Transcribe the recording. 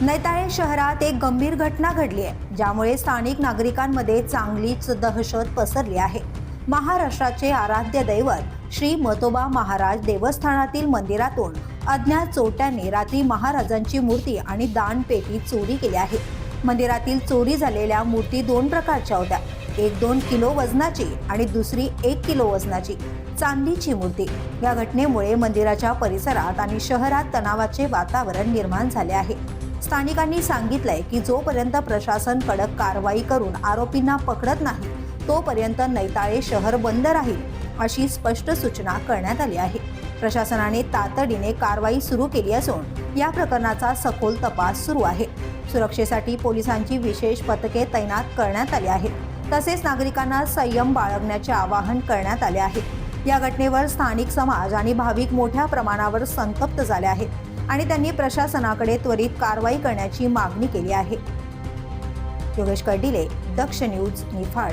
नैताळे शहरात एक गंभीर घटना घडली आहे ज्यामुळे स्थानिक नागरिकांमध्ये चांगलीच दहशत पसरली आहे. महाराष्ट्राचे आराध्य दैवत श्री मतोबा महाराज देवस्थानातील मंदिरातून अज्ञात चोरट्यांनी रात्री महाराजांची मूर्ती आणि दानपेटी चोरी केली आहे. मंदिरातील चोरी झालेल्या मूर्ती दोन प्रकारच्या होत्या एक दोन किलो वजनाची आणि दुसरी एक किलो वजनाची. चांदीची मूर्ती. या घटनेमुळे मंदिराच्या परिसरात आणि शहरात तणावाचे वातावरण निर्माण झाले आहे. स्थानिकांनी सांगितलंय की जोपर्यंत प्रशासन कडक कारवाई करून आरोपींना पकडत नाही तोपर्यंत नैताळे शहर बंद राहील अशी स्पष्ट सूचना करण्यात आली आहे. प्रशासनाने तातडीने कारवाई सुरू केली असून या प्रकरणाचा सखोल तपास सुरू आहे. सुरक्षेसाठी पोलिसांची विशेष पथके तैनात करण्यात आली आहेत. तसेच नागरिकांना संयम बाळगण्याचे आवाहन करण्यात आले आहे. या घटनेवर स्थानिक समाज आणि भाविक मोठ्या प्रमाणावर संतप्त झाले आहेत. आणि त्यांनी प्रशासनाकडे त्वरित कारवाई करण्याची मागणी केली आहे. योगेश कर्डिले दक्ष न्यूज निफाड.